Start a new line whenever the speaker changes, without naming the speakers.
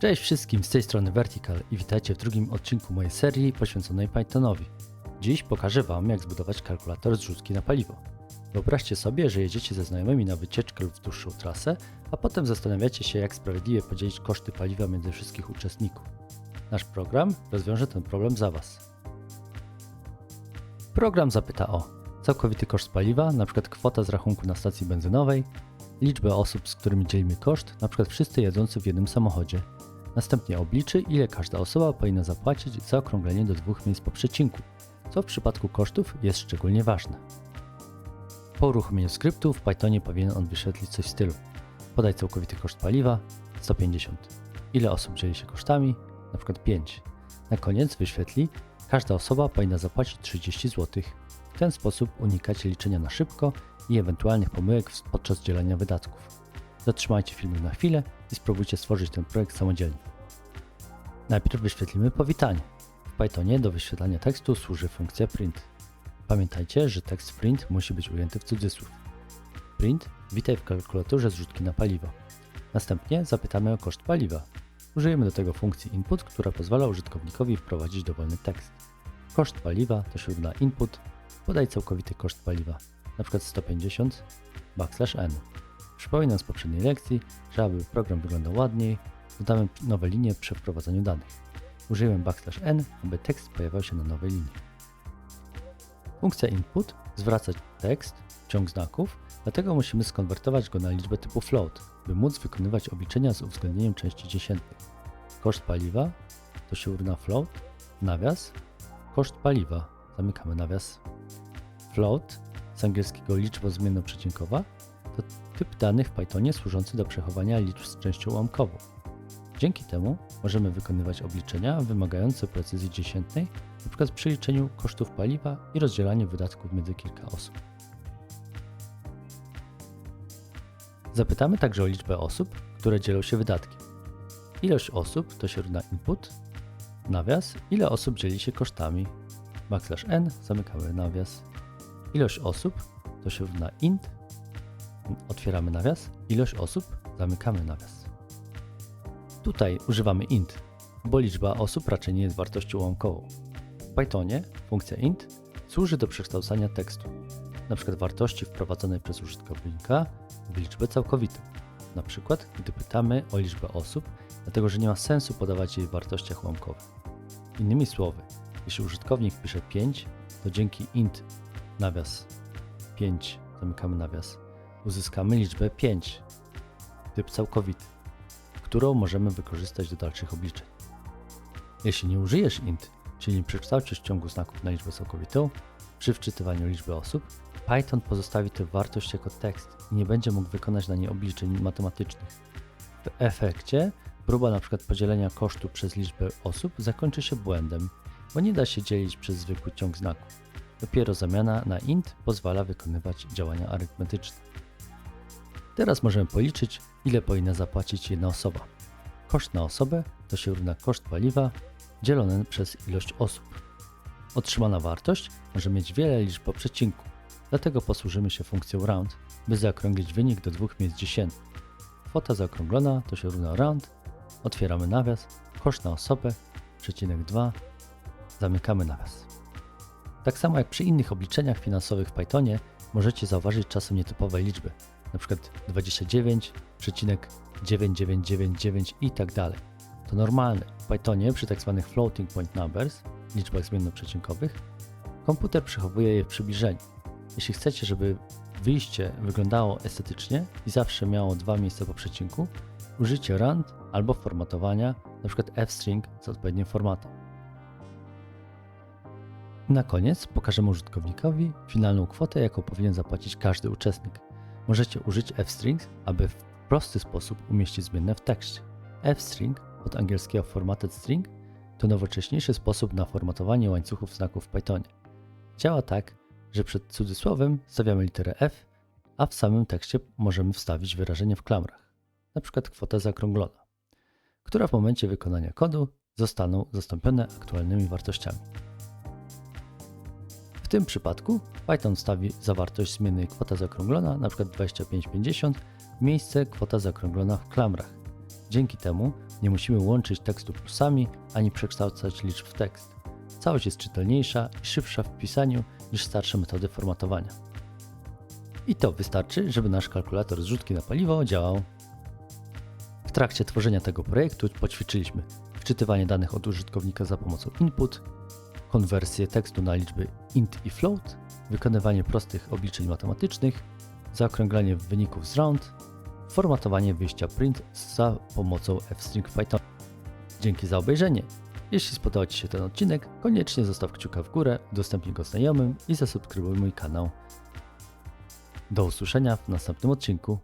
Cześć wszystkim, z tej strony Vertical i witajcie w drugim odcinku mojej serii poświęconej Pythonowi. Dziś pokażę Wam, jak zbudować kalkulator zrzutki na paliwo. Wyobraźcie sobie, że jedziecie ze znajomymi na wycieczkę lub w dłuższą trasę, a potem zastanawiacie się, jak sprawiedliwie podzielić koszty paliwa między wszystkich uczestników. Nasz program rozwiąże ten problem za Was. Program zapyta o całkowity koszt paliwa, np. kwota z rachunku na stacji benzynowej, liczbę osób, z którymi dzielimy koszt, np. wszyscy jedzący w jednym samochodzie. Następnie obliczy, ile każda osoba powinna zapłacić za okrąglenie do dwóch miejsc po przecinku, co w przypadku kosztów jest szczególnie ważne. Po uruchomieniu skryptu w Pythonie powinien on wyświetlić coś w stylu podaj całkowity koszt paliwa 150. Ile osób dzieli się kosztami? Przykład 5. Na koniec wyświetli każda osoba powinna zapłacić 30 zł. W ten sposób unikacie liczenia na szybko i ewentualnych pomyłek podczas dzielenia wydatków. Zatrzymajcie film na chwilę i spróbujcie stworzyć ten projekt samodzielnie. Najpierw wyświetlimy powitanie. W Pythonie do wyświetlania tekstu służy funkcja print. Pamiętajcie, że tekst print musi być ujęty w cudzysłów. Print witaj w kalkulatorze zrzutki na paliwo. Następnie zapytamy o koszt paliwa. Użyjemy do tego funkcji input, która pozwala użytkownikowi wprowadzić dowolny tekst. Koszt paliwa to się równa input, podaj całkowity koszt paliwa, np. 150 backslash n. Przypominam z poprzedniej lekcji, że aby program wyglądał ładniej, dodamy nowe linie przy wprowadzaniu danych. Użyjemy backslash n, aby tekst pojawiał się na nowej linii. Funkcja input zwraca tekst, ciąg znaków, dlatego musimy skonwertować go na liczbę typu float, by móc wykonywać obliczenia z uwzględnieniem części dziesiętnej. Koszt paliwa to się równa float, nawias, koszt paliwa, zamykamy nawias. Float, z angielskiego liczba zmiennoprzecinkowa, to typ danych w Pythonie służący do przechowania liczb z częścią ułamkową. Dzięki temu możemy wykonywać obliczenia wymagające precyzji dziesiętnej, np. przy liczeniu kosztów paliwa i rozdzielaniu wydatków między kilka osób. Zapytamy także o liczbę osób, które dzielą się wydatkiem. Ilość osób to się równa input, nawias, ile osób dzieli się kosztami, backslash n, zamykamy nawias. Ilość osób to się równa int, otwieramy nawias, ilość osób, zamykamy nawias. Tutaj używamy int, bo liczba osób raczej nie jest wartością ułamkową. W Pythonie funkcja int służy do przekształcania tekstu, np. wartości wprowadzonej przez użytkownika w liczbę całkowitą. Na przykład, gdy pytamy o liczbę osób, dlatego że nie ma sensu podawać jej w wartościach ułamkowych. Innymi słowy, jeśli użytkownik pisze 5, to dzięki int nawias 5, zamykamy nawias, uzyskamy liczbę 5, typ całkowity, którą możemy wykorzystać do dalszych obliczeń. Jeśli nie użyjesz int, czyli nie przekształcisz ciągu znaków na liczbę całkowitą, przy wczytywaniu liczby osób, Python pozostawi tę wartość jako tekst i nie będzie mógł wykonać na niej obliczeń matematycznych. W efekcie próba np. podzielenia kosztu przez liczbę osób zakończy się błędem, bo nie da się dzielić przez zwykły ciąg znaków. Dopiero zamiana na int pozwala wykonywać działania arytmetyczne. Teraz możemy policzyć, ile powinna zapłacić jedna osoba. Koszt na osobę to się równa koszt paliwa dzielone przez ilość osób. Otrzymana wartość może mieć wiele liczb po przecinku, dlatego posłużymy się funkcją round, by zaokrąglić wynik do dwóch miejsc dziesiętnych. Kwota zaokrąglona to się równa round, otwieramy nawias, koszt na osobę, przecinek 2, zamykamy nawias. Tak samo jak przy innych obliczeniach finansowych w Pythonie, możecie zauważyć czasem nietypowe liczby, np. 29,9999 i tak dalej. To normalne. W Pythonie przy tzw. Tak floating point numbers, liczbach zmiennoprzecinkowych, komputer przechowuje je w przybliżeniu. Jeśli chcecie, żeby wyjście wyglądało estetycznie i zawsze miało dwa miejsca po przecinku, użyjcie rand albo formatowania, np. f-string z odpowiednim formatem. Na koniec pokażemy użytkownikowi finalną kwotę, jaką powinien zapłacić każdy uczestnik. Możecie użyć f-strings, aby w prosty sposób umieścić zmienne w tekście. f-string od angielskiego formatted string to nowocześniejszy sposób na formatowanie łańcuchów znaków w Pythonie. Działa tak, że przed cudzysłowem stawiamy literę f, a w samym tekście możemy wstawić wyrażenie w klamrach, np. kwota zaokrąglona, która w momencie wykonania kodu zostaną zastąpione aktualnymi wartościami. Tym przypadku Python wstawi zawartość zmiennej kwota zaokrąglona, np. 2550, w miejsce kwota zaokrąglona w klamrach. Dzięki temu nie musimy łączyć tekstu plusami ani przekształcać liczb w tekst. Całość jest czytelniejsza i szybsza w pisaniu niż starsze metody formatowania. I to wystarczy, żeby nasz kalkulator zrzutki na paliwo działał. W trakcie tworzenia tego projektu poćwiczyliśmy wczytywanie danych od użytkownika za pomocą input, konwersję tekstu na liczby int i float, wykonywanie prostych obliczeń matematycznych, zaokrąglanie wyników z round, formatowanie wyjścia print za pomocą fstring w Python. Dzięki za obejrzenie. Jeśli spodobał Ci się ten odcinek, koniecznie zostaw kciuka w górę, udostępnij go znajomym i zasubskrybuj mój kanał. Do usłyszenia w następnym odcinku.